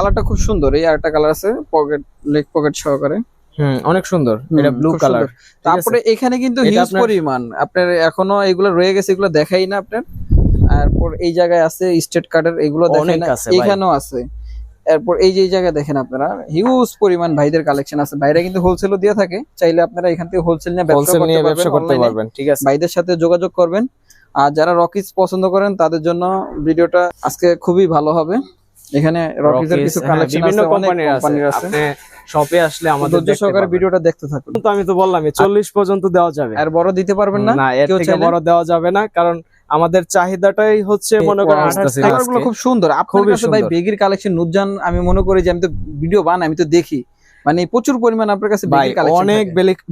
কালারটা খুব সুন্দর। এই আরেকটা কালার আছে পকেট লেগ পকেট সহকারে। হুম অনেক সুন্দর। এটা ব্লু কালার তারপরে এখানে কিন্তু হিউজ পরিমাণ। আপনার এখনও এগুলো রয়ে গেছে এগুলো দেখাই না আপনার। তারপর এই জায়গায় আছে স্টেট কার্ডের এগুলো দেখেন এখানেও আছে। এরপর এই যে এই জায়গায় দেখেন আপনারা হিউজ পরিমাণ ভাইদের কালেকশন আছে। ভাইরা কিন্তু হোলসেলও দিয়ে থাকে। চাইলে আপনারা এখান থেকে হোলসেল নিয়ে ব্যবসা করতে পারবেন ঠিক আছে। ভাইদের সাথে যোগাযোগ করবেন। আর যারা রকিজ পছন্দ করেন তাদের জন্য ভিডিওটা আজকে খুবই ভালো হবে। এখানে রকিজের কিছু হ্যাঁ, কালেকশন বিভিন্ন আছে অনেক কোম্পানির আছে। আপনি শপে আসলে আমাদের ধৈর্য সহকারে ভিডিওটা দেখতে থাকুন। তো আমি তো বললাম চল্লিশ পর্যন্ত দেওয়া যাবে। আর বড় দিতে পারবেন না? না এর থেকে বড় দেওয়া যাবে না কারণ আমাদের চাহিদাটাই হচ্ছে মনে করেন Wow, আঠাশ থেকে কালারগুলো আজকে। খুব সুন্দর। আপনার কাছে ভাই বেগির কালেকশন নুরজান আমি মনে করি যে আমি তো ভিডিও বানাই আমি তো দেখি। মানে প্রচুর পরিমাণ আপনার কাছে বেগির কালেকশন অনেক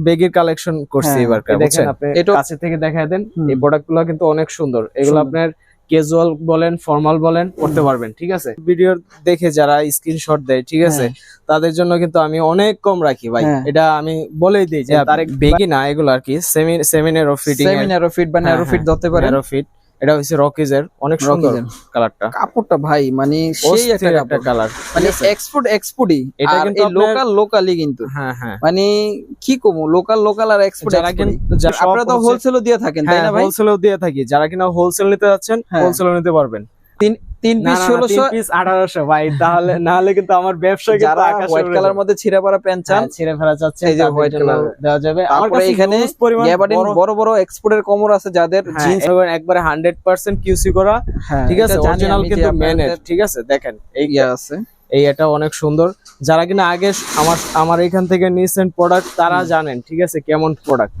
বেগের কালেকশন করছি হ্যাঁ, এবার দেখেন আপনি এটাও- কাছে থেকে দেখায় দেন এই প্রোডাক্টগুলো কিন্তু অনেক সুন্দর। এগুলো আপনার ক্যাজুয়াল বলেন ফর্মাল বলেন করতে পারবেন ঠিক আছে? ভিডিও দেখে যারা স্ক্রিনশট দেয় ঠিক আছে? তাদের জন্য কিন্তু আমি অনেক কম রাখি ভাই। হ্যাঁ। এটা আমি বলেই দিই যে হ্যাঁ, তার বেগি না এগুলো আর কি semi fit fitting off fit বা ন্যারো ফিট ধরতে পারে ন্যারো ফিট এটা হচ্ছে রকিজের অনেক সুন্দর কালারটা। কাপড়টা ভাই মানে সেই একটা কালার মানে এক্সপোর্ট এক্সপোর্টই এটা কিন্তু লোকাল লোকালি কিন্তু। হ্যাঁ হ্যাঁ। মানে কি কম লোকাল লোকাল আর এক্সপোর্ট যারা কিন্তু আপনারা তো হোলসেলও দিয়ে থাকেন তাই হ্যাঁ না ভাই? হোলসেলও দিয়ে থাকি। যারা কিনা হোলসেল নিতে যাচ্ছেন হোলসেল হোলসেলও নিতে পারবেন। তিন পিস ষোলোশো তিন piece 1800 ভাই। তাহলে না হলে কিন্তু আমার ব্যবসা কিন্তু যারা আকাশে হোয়াইট কালার মধ্যে ছিঁড়া পড়া প্যান্ট চান হ্যাঁ, ছিঁড়ে ফেলা যাচ্ছে এই যে তাদের white দেওয়া যাবে। আমার কাছে এখানে বড়- বড় এক্সপোর্টের কোমর আছে যাদের হ্যাঁ, জিন্স একবারে 100% কিউসি করা। ঠিক আছে অরিজিনাল কিন্তু মেনের ঠিক আছে দেখেন এই আছে। এই এটা অনেক সুন্দর। যারা কিনা আগে আমার আমার এখান থেকে নিয়েছেন প্রোডাক্ট তারা জানেন ঠিক আছে কেমন প্রোডাক্ট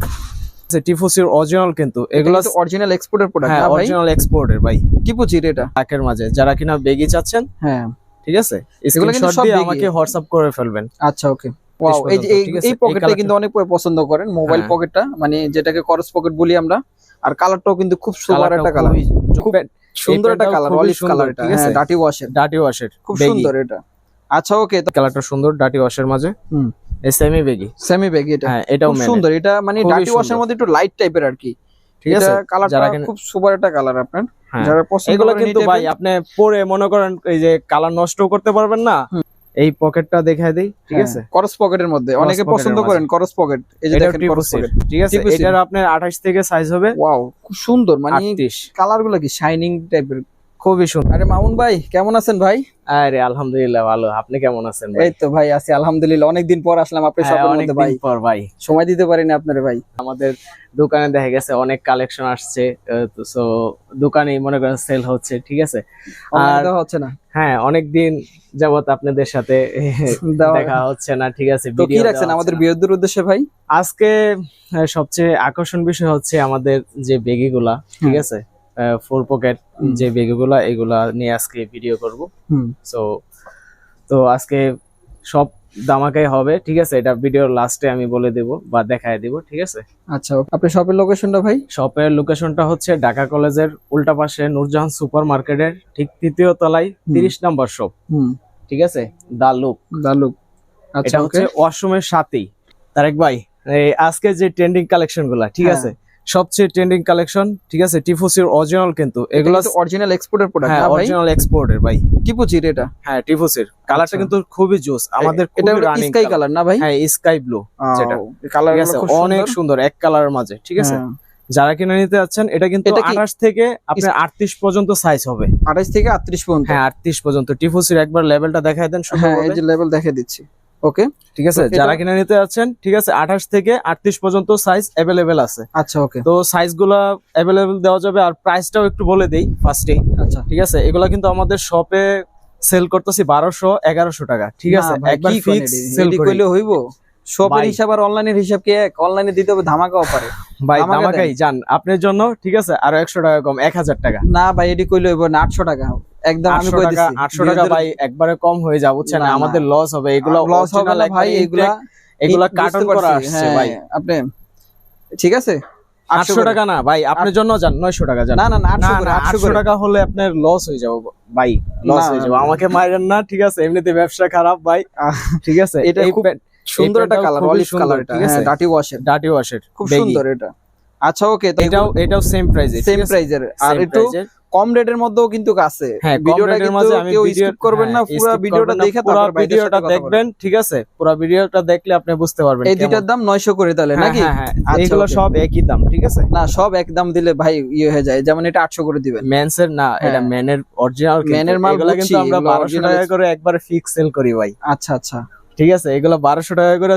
টিফুসির অরিজিনাল কিন্তু এগুলো অরিজিনাল এক্সপোর্টের প্রোডাক্ট হ্যাঁ অরিজিনাল এক্সপোর্টের ভাই। কি পুচির এটা? টাকের মাঝে যারা কিনা বেগি চাচ্ছেন হ্যাঁ। ঠিক আছে? এগুলো কিন্তু সব আমাকে হোয়াটসঅ্যাপ করে ফেলবেন। আচ্ছা ওকে। ওয়াও এই পকেটটা কিন্তু অনেক পছন্দ করেন মোবাইল হ্যাঁ। পকেটটা মানে যেটাকে করস পকেট বলি আমরা। আর কালারটাও কিন্তু খুব সুন্দর একটা কালার খুব সুন্দর একটা কালার অলিভ কালার ঠিক আছে? ডাটি ওয়াশের ডাটি ওয়াশের খুব সুন্দর এটা। আচ্ছা ওকে কালারটা সুন্দর ডাটি ওয়াশের মাঝে। হুম। সেমি বেগি সেমি ব্যাগ এটা। হ্যাঁ এটাও সুন্দর। এটা মানে ডাটি ওয়াশের মধ্যে একটু লাইট টাইপের আর কি। ঠিক আছে কালারটা খুব সুপার একটা কালার আপনার। হ্যাঁ। যারা পছন্দ এগুলো কিন্তু ভাই আপনি পরে মনে করেন এই যে কালার নষ্ট করতে পারবেন না। এই পকেটটা দেখাই দেই ঠিক হ্যাঁ, আছে? করস পকেটের মধ্যে। অনেকে পছন্দ করেন করস পকেট এই যে দেখেন করস পকেট ঠিক আছে। এটার আপনার 28 থেকে সাইজ হবে। ওয়াও খুব সুন্দর। মানে 38 কালারগুলো কি শাইনিং টাইপের খুবই সুন্দর। আরে মামুন ভাই কেমন আছেন ভাই? আরে আলহামদুলিল্লাহ ভালো। আপনি কেমন আছেন ভাই? এই তো ভাই আছি আলহামদুলিল্লাহ। অনেকদিন পর আসলাম আপনি হ্যাঁ, অনেক ভাই। পর ভাই। সময় দিতে পারিনি আপনারে ভাই। আমাদের দোকানে দেখা গেছে অনেক কালেকশন আসছে সো দোকানে মনে করেন সেল হচ্ছে ঠিক আছে? আর- হচ্ছে না? হ্যাঁ অনেক দিন যাবত আপনাদের সাথে দেখা হচ্ছে না ঠিক আছে? তো কি রাখছেন আমাদের না। উদ্দেশ্যে ভাই? আজকে সবচেয়ে আকর্ষণ বিষয় হচ্ছে আমাদের যে বেগিগুলা ঠিক আছে? Four pocket. যে বেগিগুলা এগুলা নিয়ে আজকে ভিডিও করব। সো তো আজকে সব দামাকাই হবে ঠিক আছে? এটা ভিডিওর লাস্টে আমি বলে দেব বা দেখায় দেব ঠিক আছে? আচ্ছা আপনার শপের লোকেশনটা ভাই? শপের লোকেশনটা হচ্ছে ঢাকা কলেজের উল্টা পাশে নূরজাহান সুপার মার্কেটের ঠিক তৃতীয় তলায় তিরিশ নম্বর শপ হুম। ঠিক আছে? দা লুক দালুক আচ্ছা হচ্ছে ওয়াশরুমের সাথেই। তারেক ভাই এই আজকে যে ট্রেন্ডিং কালেকশনগুলা ঠিক হ্যাঁ। আছে? সবচেয়ে ট্রেন্ডিং কালেকশন ঠিক আছে? টিফুসির অরিজিনাল কিন্তু। এগুলো অরিজিনাল এক্সপোর্টের প্রোডাক্ট হ্যাঁ অরিজিনাল এক্সপোর্টের ভাই। পুচির এটা? হ্যাঁ টিফুসির কালারটা আচ্ছা। কিন্তু খুবই জোস আমাদের এটা স্কাই কালার না ভাই? হ্যাঁ স্কাই ব্লু যেটা। কালার অনেক সুন্দর এক কালারের মাঝে ঠিক আছে? হ্যাঁ। যারা কিনে নিতে যাচ্ছেন এটা কিন্তু আঠাশ থেকে আপনার আটত্রিশ পর্যন্ত সাইজ হবে। আঠাশ থেকে আটত্রিশ পর্যন্ত? হ্যাঁ আটত্রিশ পর্যন্ত। টিফুসির একবার লেভেলটা দেখায় দেন হ্যাঁ এই যে লেভেল দেখে দিচ্ছি। ওকে ঠিক আছে? যারা কিনে নিতে যাচ্ছেন ঠিক আছে আঠাশ থেকে আটত্রিশ পর্যন্ত সাইজ অ্যাভেলেবেল আছে। আচ্ছা ওকে। তো সাইজগুলা অ্যাভেলেবেল দেওয়া যাবে আর প্রাইসটাও একটু বলে দেই ফার্স্টে আচ্ছা। ঠিক আছে? এগুলা কিন্তু আমাদের শপে সেল করতেছি বারোশো এগারোশো টাকা। ঠিক আছে? একবার ফিক্স সেল এডি করি। কইলে হইব। শপের। হিসাব আর অনলাইনের হিসাব কি এক? অনলাইনে দিতে হবে ধামাকা অফারে ভাই দামাকাই যান। আপনার জন্য ঠিক আছে আরও একশো টাকা কম এক হাজার টাকা। না ভাই এডি কইলে হইব না আটশো টাকা। একদম আমি আটশো কই টাকা ভাই একবারে কম হয়ে যাবে বুঝছেন না, না। আমাদের লস হবে। এগুলো লস হবে না ভাই এগুলা এগুলা কার্টন করা আসছে হ্যাঁ, ভাই। আপনি ঠিক আছে? আটশো টাকা না ভাই আপনার জন্য যান নয়শো টাকা যান। না না না আটশো না, করে 800 টাকা হলে আপনার লস হয়ে যাবে ভাই লস হয়ে যাবে। আমাকে মারেন না ঠিক আছে এমনিতে ব্যবসা খারাপ ভাই। ঠিক আছে এটা খুব সুন্দর একটা কালার অলিভ কালার ঠিক আছে? ডাটি ওয়াশের ডাটি ওয়াশের খুব সুন্দর এটা। আচ্ছা ওকে এটাও এটাও সেম প্রাইসে সেম প্রাইজের আর একটু। কম রেটের মধ্যেও কিন্তু আছে। হ্যাঁ ভিডিওটা মাঝে আমি কেউ ভিডিও স্কিপ করবেন না পুরো ভিডিওটা দেখে পুরো ভিডিওটা দেখবেন ঠিক আছে? পুরো ভিডিওটা দেখলে আপনি বুঝতে পারবেন এই। দুইটার দাম 900 করে তাহলে হ্যাঁ, নাকি? হ্যাঁ, হ্যাঁ, আচ্ছা, এইগুলো সব একই দাম ঠিক আছে? না সব একদম দিলে ভাই ইয়ে হয়ে যায় যেমন এটা 800 করে দিবেন। মেন্সের না এটা হ্যাঁ। ম্যানের অরিজিনাল ম্যানের মাল এগুলো কিন্তু আমরা এগুলো বারোশো টাকা করে একবারে ফিক্স সেল করি ভাই। আচ্ছা আচ্ছা। ঠিক আছে এগুলো বারোশো টাকা করে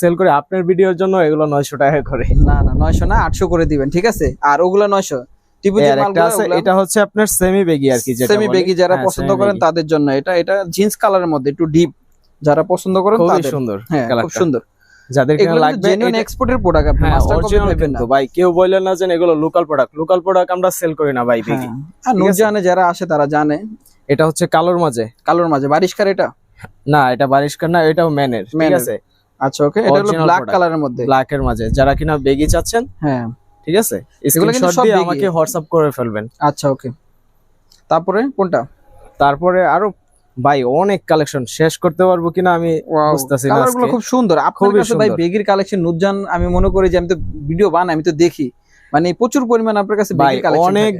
সেল করে। আপনার ভিডিওর জন্য এগুলো নয়শো টাকা করে। না না 900 না 800 করে দিবেন ঠিক আছে? আর ওগুলা 900 আছে এটা হচ্ছে আপনার সেমি বেগি আর কি যেটা সেমি বেগি যারা হ্যাঁ, পছন্দ করেন তাদের জন্য। এটা এটা জিন্স কালারের মধ্যে একটু ডিপ যারা পছন্দ করেন তাদের। সুন্দর হ্যাঁ খুব সুন্দর। যাদের কিনা লাগবে জেনুইন এক্সপোর্টের প্রোডাক্ট আপনি হ্যাঁ মাস্টার কপি অরিজিনাল না। ভাই কেউ না যে এগুলো লোকাল প্রোডাক্ট লোকাল প্রোডাক্ট আমরা সেল করি না ভাই বেগি হ্যাঁ। আর নুরজাহানে যারা আসে তারা জানে। এটা হচ্ছে কালোর মাঝে। কালোর মাঝে। বারিশকার এটা? না এটা বারিশকার না এটাও ম্যানের ঠিক আছে? আচ্ছা ওকে এটা হলো ব্ল্যাক কালারের মধ্যে। ব্ল্যাক এর মাঝে। যারা কিনা বেগি চাচ্ছেন হ্যাঁ। ঠিক আছে? স্ক্রিনশট সব দিয়ে আমাকে হোয়াটসঅ্যাপ করে ফেলবেন। আচ্ছা ওকে তারপরে কোনটা? তারপরে আরও ভাই অনেক কালেকশন শেষ করতে পারব কিনা আমি বুঝতেছি না খুব সুন্দর। আপনার কাছে ভাই বেগির কালেকশন নুজান আমি মনে করি যে আমি তো ভিডিও বানাই আমি তো দেখি। মানে প্রচুর পরিমাণ আপনার কাছে অনেক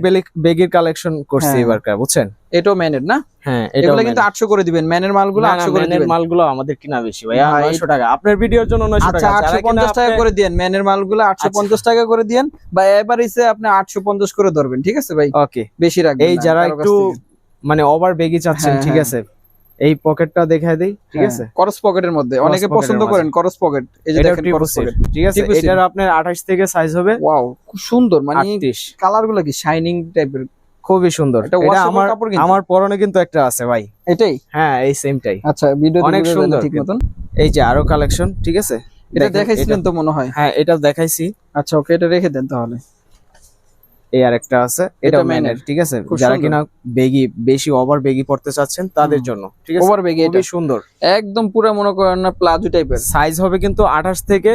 বেগির কালেকশন করছি হ্যাঁ। এবারকার বুঝছেন? এটাও ম্যানের না? হ্যাঁ এগুলো কিন্তু 800 করে দিবেন। ম্যানের মালগুলো 800 করে দিবেন। মালগুলো আমাদের কিনা বেশি ভাই ভাই, 900 টাকা। আপনার ভিডিওর জন্য 900 আচ্ছা টাকা কিনা 850 টাকা করে দিয়েন। ম্যানের মালগুলো 850 টাকা করে দিয়েন বা এবার এসে আপনি 850 করে ধরবেন ঠিক আছে ভাই? ওকে বেশি রাখবেন এই যারা একটু মানে ওভার বেগি চাচ্ছেন হ্যাঁ, ঠিক হ্যাঁ। আছে? এই পকেটটা দেখাই দেই ঠিক হ্যাঁ, আছে? করস পকেটের মধ্যে। অনেকে পছন্দ। করেন করস পকেট। এই যে দেখেন করস পকেট। ঠিক আছে? এটার আপনার 28 থেকে সাইজ হবে। ওয়াও খুব সুন্দর। মানে 38 কালারগুলো কি শাইনিং টাইপের খুবই সুন্দর। এটা আমার কাপড় কিন্তু। আমার পরনে কিন্তু একটা আছে ভাই। এটাই? হ্যাঁ এই সেমটাই আচ্ছা ভিডিও অনেক সুন্দর ঠিক মতন। এই যে আরও কালেকশন ঠিক আছে? এটা দেখাইছিলেন তো মনে হয়। হ্যাঁ এটা দেখাইছি। আচ্ছা ওকে এটা রেখে দেন তাহলে। এই আর একটা আছে। এটা ম্যানের ঠিক আছে? যারা কিনা বেগি বেশি ওভার বেগি পড়তে চাচ্ছেন তাদের জন্য ঠিক আছে? ওভার বেগি এটা সুন্দর। একদম পুরো মনে করেন না প্লাজো টাইপের সাইজ হবে কিন্তু 28 থেকে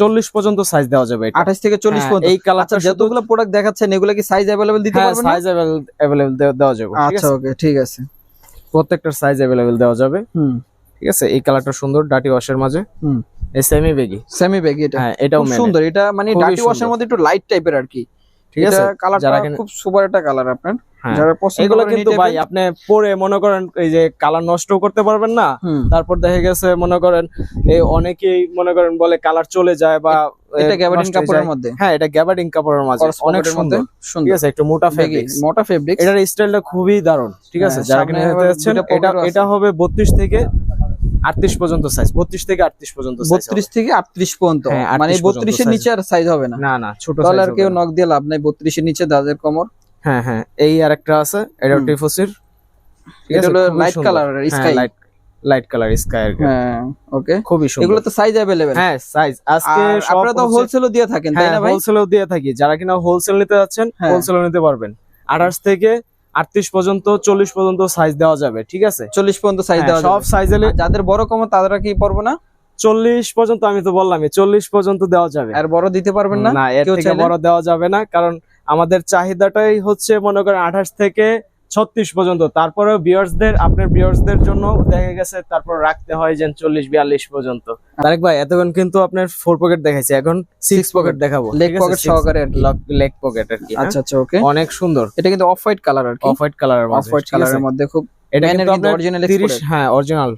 চল্লিশ পর্যন্ত সাইজ দেওয়া যাবে আঠাশ থেকে চল্লিশ হ্যাঁ, পর্যন্ত। এই কালারটা আচ্ছা, যতগুলো প্রোডাক্ট দেখাচ্ছেন এগুলো কি সাইজ অ্যাভেলেবেল দিতে হ্যাঁ, পারবেন সাইজ অ্যাভেলেবল দেওয়া যাবে আচ্ছা ওকে ঠিক আছে। প্রত্যেকটার সাইজ অ্যাভেলেবেল দেওয়া যাবে। হুম। ঠিক আছে? এই কালারটা সুন্দর ডাটি ওয়াশের মাঝে। হুম। এই সেমি বেগি সেমি বেগি এটা। হ্যাঁ এটাও সুন্দর এটা মানে ডাটি ওয়াশের মধ্যে একটু লাইট টাইপের আর কি। ঠিক আছে? কালারটা খুব সুপার একটা কালার আপনার। হ্যাঁ। যারা পছন্দ এগুলো কিন্তু ভাই আপনি পরে মনে করেন এই যে কালার নষ্ট করতে পারবেন না। তারপর দেখা গেছে মনে করেন এই অনেকেই মনে করেন বলে কালার চলে যায় বা এটা গ্যাবার্ডিন কাপড়ের মধ্যে। হ্যাঁ এটা গ্যাবার্ডিন কাপড়ের মাঝে। অনেক মধ্যে। সুন্দর। ঠিক আছে একটু মোটা ফেব্রিক মোটা ফেব্রিক এটার স্টাইলটা খুবই দারুণ। ঠিক আছে হ্যাঁ, যারা কিনে যাচ্ছেন দুইটা এটা আছে। এটা হবে 32 থেকে 38 পর্যন্ত সাইজ 32 থেকে 38 পর্যন্ত সাইজ 32 থেকে 38 পর্যন্ত হ্যাঁ, মানে 38 পর্যন্ত 32 এর size। নিচে আর সাইজ হবে না না না ছোট তাহলে সাইজ আর কেউ নক দিয়ে লাভ নাই 32 এর নিচে দাদের কমর হ্যাঁ হ্যাঁ এই আরেকটা আছে এটা হুম। টিফোসির ঠিক এটা আছে হলো খুবই লাইট সুন্দর। কালার স্কাই হ্যাঁ লাইট লাইট কালার স্কাই হ্যাঁ ওকে খুবই সুন্দর এগুলো তো সাইজ अवेलेबल হ্যাঁ সাইজ আজকে আর সব আপনারা তো হোলসেলও দিয়ে থাকেন তাই না ভাই হোলসেলও দিয়ে থাকি যারা কিনা হোলসেল নিতে যাচ্ছেন হ্যাঁ। হোলসেলও নিতে পারবেন আঠাশ থেকে আটত্রিশ পর্যন্ত চল্লিশ পর্যন্ত সাইজ দেওয়া যাবে ঠিক আছে? 40 পর্যন্ত সাইজ হ্যাঁ, দেওয়া সব সাইজ এলে যাদের বড় কম তারা কি পারব না? চল্লিশ পর্যন্ত আমি তো বললামই চল্লিশ পর্যন্ত দেওয়া যাবে। আর বড় দিতে পারবেন না? না এর থেকে বড় দেওয়া যাবে না কারণ আমাদের চাহিদাটাই হচ্ছে মনে করেন আঠাশ থেকে ছত্রিশ পর্যন্ত। তারপরে বিয়ার্সদের আপনার বিয়ার্সদের জন্য দেখা গেছে তারপর রাখতে হয় যে চল্লিশ বিয়াল্লিশ পর্যন্ত। তারেক ভাই এতক্ষণ কিন্তু আপনার ফোর পকেট দেখাইছে এখন সিক্স পকেট দেখাবো। লেগ পকেট সহকারে আর কি। লেগ পকেট আর কি হ্যাঁ? আচ্ছা আচ্ছা ওকে অনেক সুন্দর। এটা কিন্তু অফ হোয়াইট কালার আর কি। অফ হোয়াইট কালারের অফ হোয়াইট কালারের মধ্যে খুব এটা কিন্তু অরিজিনাল 30 হ্যাঁ অরিজিনাল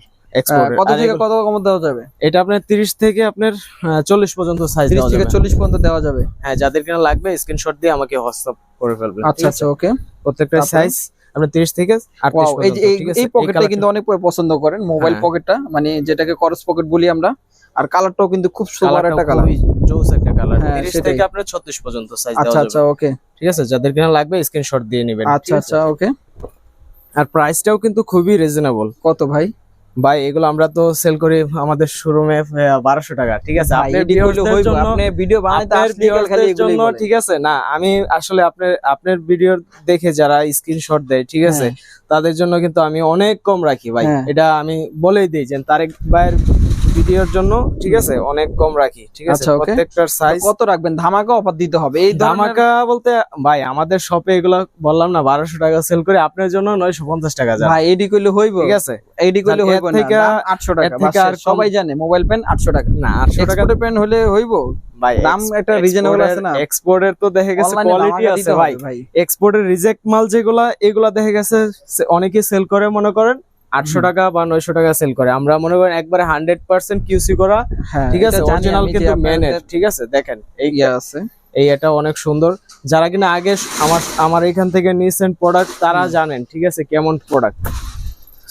কত থেকে কত কম দেওয়া যাবে? এটা আপনার 30 থেকে আপনার আহ, 40 পর্যন্ত সাইজ 30 থেকে যাবে। 40 পর্যন্ত দেওয়া যাবে। হ্যাঁ যাদের কিনা লাগবে স্ক্রিনশট দিয়ে আমাকে হোয়াটসঅ্যাপ করে ফেলবেন আচ্ছা আচ্ছা ওকে প্রত্যেকটা সাইজ আপনি 30 থেকে 38 এই এই- পকেটটা কিন্তু অনেক পছন্দ করেন মোবাইল হ্যাঁ। পকেটটা মানে যেটাকে করস পকেট বলি আমরা আর কালারটাও কিন্তু খুব সুন্দর একটা কালার জোস একটা কালার হ্যাঁ, 30 থেকে আপনার 36 পর্যন্ত সাইজ আচ্ছা দেওয়া আচ্ছা যাবে। ওকে ঠিক আছে? যাদের কিনা লাগবে স্ক্রিনশট দিয়ে নেবেন আচ্ছা আচ্ছা ওকে আর প্রাইসটাও কিন্তু খুবই রিজনেবল কত ভাই? ভাই এগুলো আমরা তো সেল করি আমাদের শোরুমে বারোশো টাকা ঠিক আছে। ঠিক আছে না আমি আসলে আপনার আপনার ভিডিও দেখে যারা স্ক্রিনশট দেয় ঠিক আছে তাদের জন্য কিন্তু আমি অনেক কম রাখি ভাই হ্যাঁ। এটা আমি বলেই দিই যে তারেক ভাইয়ের ভিডিওর জন্য ঠিক আছে? অনেক কম রাখি ঠিক আছে? আচ্ছা, প্রত্যেকটার সাইজ কত রাখবেন? ধামাকা অফার দিতে হবে। এই ধামাকা বলতে ভাই আমাদের শপে এগুলো বললাম না বারোশো টাকা সেল করে আপনার জন্য নয়শো পঞ্চাশ টাকা যান ভাই এডি কইলে হইব। ঠিক আছে? এডি কইলে হইব না। থেকে- 800 টাকা থেকে আর সবাই জানে মোবাইল পেন 800 টাকা। না আটশো টাকা এক্সপোর্টের পেন হলে হইব। ভাই দাম একটা reasonable আছে না? এক্সপোর্টের তো দেখে গেছে কোয়ালিটি আছে ভাই। এক্সপোর্টের রিজেক্ট মাল যেগুলা এগুলা দেখে গেছে অনেকে সেল করে মনে করেন। আটশো টাকা বা নয়শো টাকা সেল করে। আমরা মনে করেন একবারে হান্ড্রেড পার্সেন্ট কিউসি করা হ্যাঁ ঠিক আছে অরিজিনাল কিন্তু মেনের ঠিক আছে দেখেন এই আছে। এই এটা অনেক সুন্দর। যারা কিনা আগে আমার আমার এখান থেকে নিয়েছেন প্রোডাক্ট তারা জানেন ঠিক আছে কেমন প্রোডাক্ট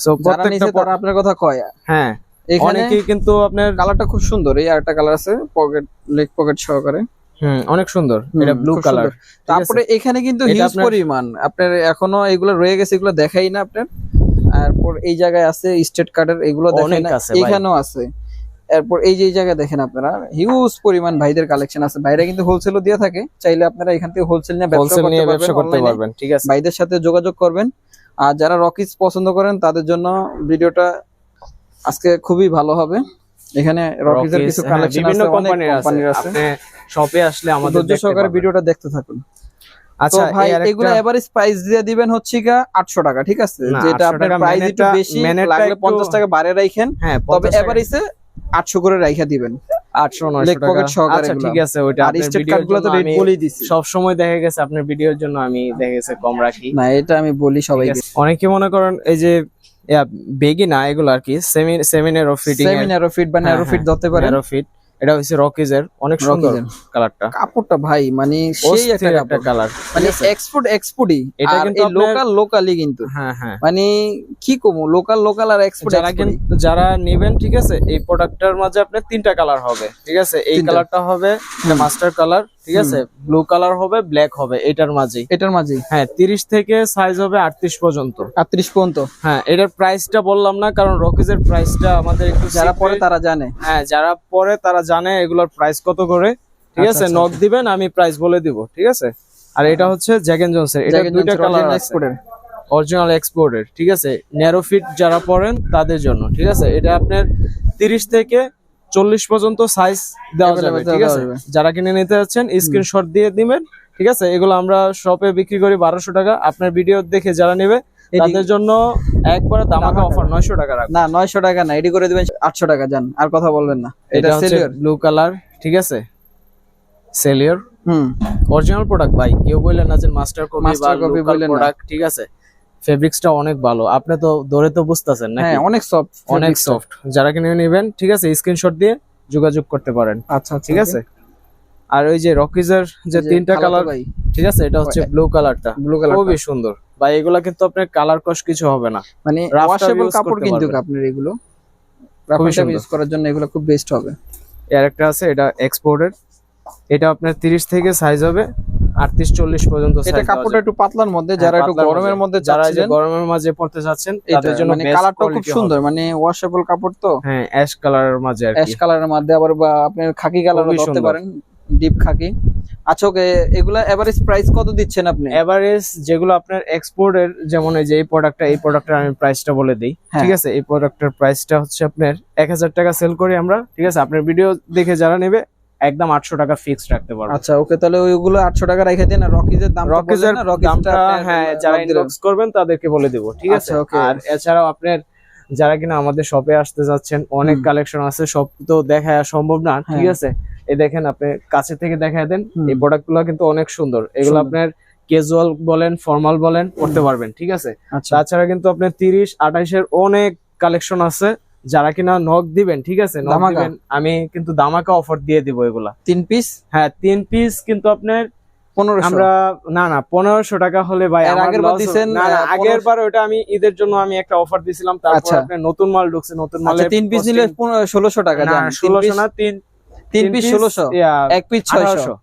সো প্রত্যেকটা তারা আপনার কথা কয়। হ্যাঁ এখানে অনেকেই কিন্তু আপনার কালারটা খুব সুন্দর এই আরেকটা কালার আছে পকেট লেগ পকেট সহকারে। হুম অনেক সুন্দর এটা ব্লু কালার তারপরে এখানে কিন্তু হিউজ পরিমাণ। আপনার এখনও এগুলো রয়ে গেছে এগুলো দেখাই না আপনার। তারপর এই জায়গায় আছে স্টেট কার্ডের এগুলো দেখেন। এখানেও আছে। এরপর এই যে এই জায়গায় দেখেন আপনারা হিউজ পরিমাণ ভাইদের কালেকশন আছে। ভাইরা কিন্তু হোলসেলও দিয়ে থাকে চাইলে আপনারা এখান থেকে হোলসেল নিয়ে ব্যবসা করতে পারবেন ঠিক আছে। ভাইদের সাথে যোগাযোগ করবেন। আর যারা রকিজ পছন্দ করেন তাদের জন্য ভিডিওটা আজকে খুবই ভালো হবে। এখানে রকিজের কিছু হ্যাঁ, কালেকশন আছে অনেক কোম্পানির আছে। আপনি শপে আসলে আমাদের ধৈর্য সহকারে ভিডিওটা দেখতে থাকুন। আচ্ছা ভাই এগুলো এভারেজ প্রাইস দিয়ে দিবেন হচ্ছে গা 800 টাকা ঠিক আছে? যেটা 800 আপনার প্রাইস একটু বেশি লাগলে 50 টাকা বাড়ে রাখেন হ্যাঁ তবে 50 এভারেজে 800 করে রাইখা দিবেন। 800 900 টাকা। আচ্ছা ঠিক আছে ওইটা আর স্টেট তো রেট বলেই দিছি সব সময় দেখা গেছে আপনার ভিডিওর জন্য আমি দেখা গেছে কম রাখি। না এটা আমি বলি সবাইকে। অনেকে মনে করেন এই যে বেগি না এগুলো আর কি সেমি সেমিনের ফিটিং এর সেমিনারো ফিট বা হ্যাঁ, ন্যারো ফিট ধরতে পারেন। ন্যারো ফিট এটা হচ্ছে রকিজের অনেক সুন্দর এর। কালারটা। কাপড়টা ভাই মানে সেই একটা কালার। মানে এক্সপোর্ট এক্সপোর্টই এটা কিন্তু লোকাল লোকালি কিন্তু। হ্যাঁ হ্যাঁ। মানে কি কমু লোকাল লোকাল আর এক্সপোর্ট যারা কিন্তু যারা নেবেন ঠিক আছে এই প্রোডাক্টটার মাঝে আপনার তিনটা কালার হবে ঠিক আছে? এই। কালারটা হবে মাস্টার কালার ঠিক আছে? ব্লু কালার হবে ব্ল্যাক হবে এটার মাঝেই। এটার মাঝে হ্যাঁ তিরিশ থেকে সাইজ হবে আটত্রিশ পর্যন্ত। 38 পর্যন্ত। হ্যাঁ এটার প্রাইসটা বললাম না কারণ রকিজের প্রাইসটা আমাদের একটু যারা পরে তারা জানে। হ্যাঁ যারা পরে তারা জানে এগুলোর প্রাইস কত করে। ঠিক আচ্ছা, আছে? আচ্ছা, নক দিবেন আমি প্রাইস বলে দিব ঠিক আছে? আর এটা হচ্ছে জ্যাকেন জনসের এটা দুইটা কালার আছে। অরিজিনাল এক্সপোর্টের ঠিক আছে? ন্যারো ফিট যারা পরেন তাদের জন্য ঠিক আছে? এটা আপনার তিরিশ থেকে চল্লিশ পর্যন্ত সাইজ দেওয়া যাবে ঠিক আছে? যারা কিনে নিতে যাচ্ছেন স্ক্রিনশট দিয়ে দিবেন ঠিক আছে? এগুলো আমরা শপে বিক্রি করি বারোশো টাকা। আপনার ভিডিও দেখে যারা নেবে তাদের জন্য একবারে দামাকা। অফার নয়শো টাকা রাখব। না 900 টাকা না এডি করে দিবেন 800 টাকা জান আর কথা বলবেন না। এটা হচ্ছে ব্লু কালার ঠিক আছে? সেলিয়র হুম। অরিজিনাল প্রোডাক্ট ভাই কেউ বললেন না যে মাস্টার কপি বা বললেন প্রোডাক্ট ঠিক আছে? ফেব্রিক্সটা অনেক ভালো। আপনি তো ধরে তো বুঝতেছেন নাকি? হ্যাঁ অনেক সফট অনেক সফট যারা কিনে নেবেন ঠিক আছে স্ক্রিনশট দিয়ে যোগাযোগ করতে পারেন। আচ্ছা ঠিক আছে? আর ওই যে রকিজের যে তিনটা কালার ঠিক আছে এটা হচ্ছে ব্লু কালারটা ব্লু কালার খুবই সুন্দর। ভাই এগুলা কিন্তু আপনার কালার কস কিছু হবে না। মানে ওয়াশেবল কাপড় কিন্তু আপনার এগুলো। রাফাইটা ইউজ করার জন্য এগুলো খুব বেস্ট হবে। এর একটা আছে এটা এক্সপোর্টের এটা আপনার তিরিশ থেকে সাইজ হবে। আটত্রিশ চল্লিশ পর্যন্ত এটা কাপড়টা একটু পাতলার মধ্যে হ্যাঁ, যারা একটু গরমের মধ্যে। যারা যে গরমের মাঝে পড়তে চাচ্ছেন এটা তাদের জন্য মানে কালারটাও খুব সুন্দর মানে ওয়াশেবল কাপড় তো। হ্যাঁ অ্যাশ কালারের মাঝে আর অ্যাশ কালারের মধ্যে আবার বা আপনার খাকি কালারও সুন্দর। পারেন ডিপ খাকি আচ্ছা ওকে এগুলা এভারেজ প্রাইস কত দিচ্ছেন আপনি? এভারেজ যেগুলো আপনার এক্সপোর্টের যেমন এই যে এই প্রোডাক্টটা এই প্রোডাক্টের আমি প্রাইসটা বলে দিই হ্যাঁ। ঠিক আছে? এই প্রোডাক্টের প্রাইসটা হচ্ছে আপনার এক হাজার টাকা সেল করি আমরা ঠিক আছে? আপনার ভিডিও দেখে যারা নেবে একদম আটশো টাকা ফিক্সড রাখতে পারব। আচ্ছা ওকে তাহলে ওইগুলো আটশো টাকা রেখে দিন আর রকিজের দাম রকিজের দামটা হ্যাঁ যারা ইনবক্স করবেন তাদেরকে বলে দেবো ঠিক আছে? আচ্ছা, আর এছাড়াও আপনার যারা কিনা আমাদের শপে আসতে যাচ্ছেন অনেক কালেকশন আছে সব তো দেখা সম্ভব না ঠিক হ্যাঁ। আছে? এই দেখেন আপনি কাছে থেকে দেখায় দেন এই প্রোডাক্টগুলো কিন্তু অনেক সুন্দর। এগুলো আপনার ক্যাজুয়াল বলেন ফর্মাল বলেন করতে পারবেন ঠিক আছে? আচ্ছা। তাছাড়া কিন্তু আপনার তিরিশ আঠাইশের অনেক কালেকশন আছে যারা কিনা নক দিবেন ঠিক আছে? আমি কিন্তু দামাকা অফার দিয়ে দিব এগুলা। তিন পিস হ্যাঁ তিন পিস কিন্তু আপনার আমরা না না পনেরোশো টাকা হলে ভাই আগের বার ওটা আমি ঈদের জন্য আমি একটা অফার দিছিলাম তারপর আচ্ছা। নতুন মাল ঢুকছে নতুন মাল আচ্ছা তিন পিস নিলে ষোলোশো টাকা ষোলোশো না তিন তিন পিস ষোলোশো? এক পিস ছয়শো।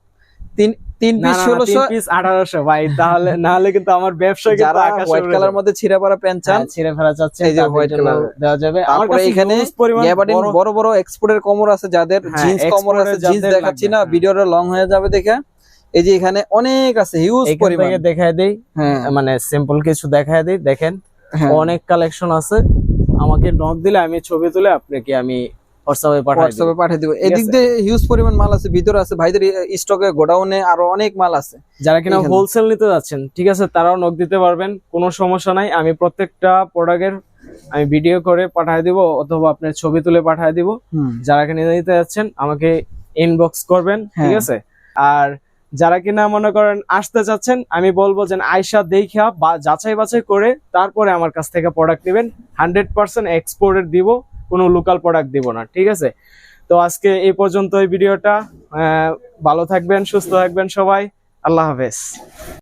তিন তিন পিস ষোলোশো পিস আঠারোশো ভাই তাহলে না কিন্তু আমার ব্যবসা যারা হোয়াইট কালার মধ্যে ছিঁড়া পড়া প্যান্ট চান হ্যাঁ, ছিঁড়ে ফেলা যাচ্ছে এই যে white জন্য দেওয়া যাবে। তারপরে এখানে huge পরিমাণ গ্যাবার্ডিন বড়- বড় বড় এক্সপোর্টের কমর আছে যাদের হ্যাঁ, জিন্স কমর আছে জিন্স দেখাচ্ছি না হ্যাঁ। ভিডিওটা লং হয়ে যাবে দেখে। এই যে এখানে অনেক আছে হিউজ পরিমাণ। দেখায় দেই হ্যাঁ। মানে সিম্পল কিছু দেখায় দেই দেখেন হ্যাঁ। অনেক কালেকশন আছে। আমাকে নক দিলে আমি ছবি তুলে আপনাকে আমি হোয়াটসঅ্যাপে পাঠাই দিব। হোয়াটসঅ্যাপে পাঠিয়ে দিব এদিক দিয়ে হিউজ পরিমাণ মাল আছে ভিতরে আছে। ভাইদের স্টকে গোডাউনে আরও অনেক মাল আছে। যারা কিনা হোলসেল নিতে যাচ্ছেন ঠিক আছে তারাও নক দিতে পারবেন কোনো সমস্যা নাই। আমি প্রত্যেকটা প্রোডাক্টের আমি ভিডিও করে পাঠিয়ে দিব অথবা আপনার ছবি তুলে পাঠিয়ে দিব। যারা কিনা নিতে যাচ্ছেন আমাকে ইনবক্স করবেন ঠিক হ্যাঁ। আছে? আর যারা কিনা মনে করেন আসতে চাচ্ছেন আমি বলব যে আয়সা দেখা বা যাচাই বাছাই করে তারপরে আমার কাছ থেকে প্রোডাক্ট নেবেন। হান্ড্রেড পার্সেন্ট এক্সপোর্টের দিব। কোনো লোকাল প্রোডাক্ট দিব না, ঠিক আছে? তো আজকে এই পর্যন্ত এই ভিডিওটা ভালো থাকবেন, সুস্থ থাকবেন সবাই। আল্লাহ হাফেজ।